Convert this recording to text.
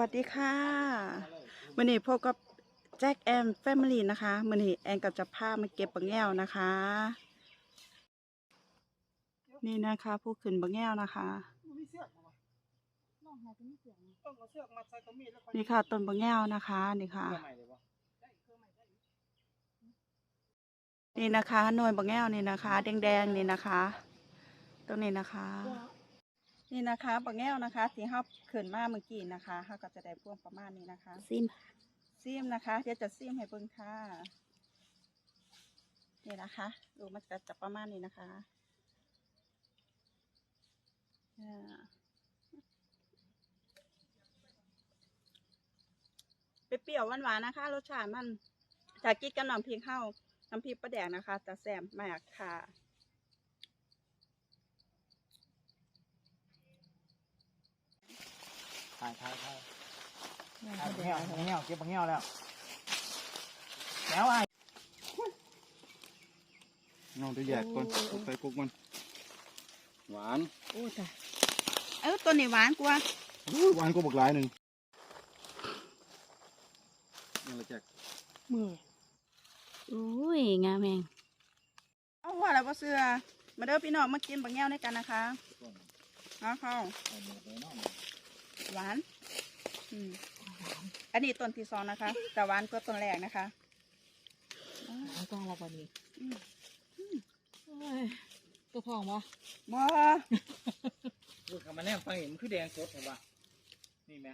วัสดีค่ะวันนี้พบกับแจ็คแอมแฟมิลี่นะคะวันนี้แอนก็จะพามาเก็บบังแง่วนะคะ นี่นะคะผู้ขึ้นบังแง่วนะคะมีเสือกมาวะน้องหาจะมีเสียงต้องเอาเสือกมาใส่กระนี่ค่ะต้นบังแง่วนะคะนี่ค่ะเพื่อใหม่เลยวะนี่นะคะหน่วยบังแง่วนี่นะคะ แดงๆนี่นะคะ ตรงนี้นะคะ นี่นะคะบังแง่วนะคะที่เขาขึ้นมาเมื่อกี้นะคะเขาก็จะได้พวงประมาณนี้นะคะซิมซีมนะคะเดี๋ยวจะซีมให้เบิ่งค่ะนี่นะคะดูมันจะจะประมาณนี้นะคะอ่าเปรี้ยวๆหวานๆนะคะ รสชาติมันจากกินกับน้ำพริกเข้าน้ำพริกปลาแดกนะคะจะแซ่บมากค่ะ ถ่ายถ่ายถ่ายถ่ายเงี้ยวเงี้ยวเก็บเงี้ยวแล้ว แล้วไอ้น้องจะแยกก่อนเอาใส่กุกมัน หวาน โอ้ตายเออตัวนี้หวานกว่าหวานก็บักหลายหนึ่งนี่ละแจกมืออุ้ยงามแมงเอาว่าแล้วบ่เสื้อมาเด้อพี่น้องมากินบักแง่วด้วยกันนะคะเอาเข้า หมดเลยเนาะหวาน อืมอันนี้ต้นที่สองนะคะ แต่หวานก็ต้นแรกนะคะเอาจ้าละวันนี้อืมโอ้ยตัวทองวะบ่พูดคำมาแนมฟังเห็นมันคือแดงสดเห็นปะนี่ไหม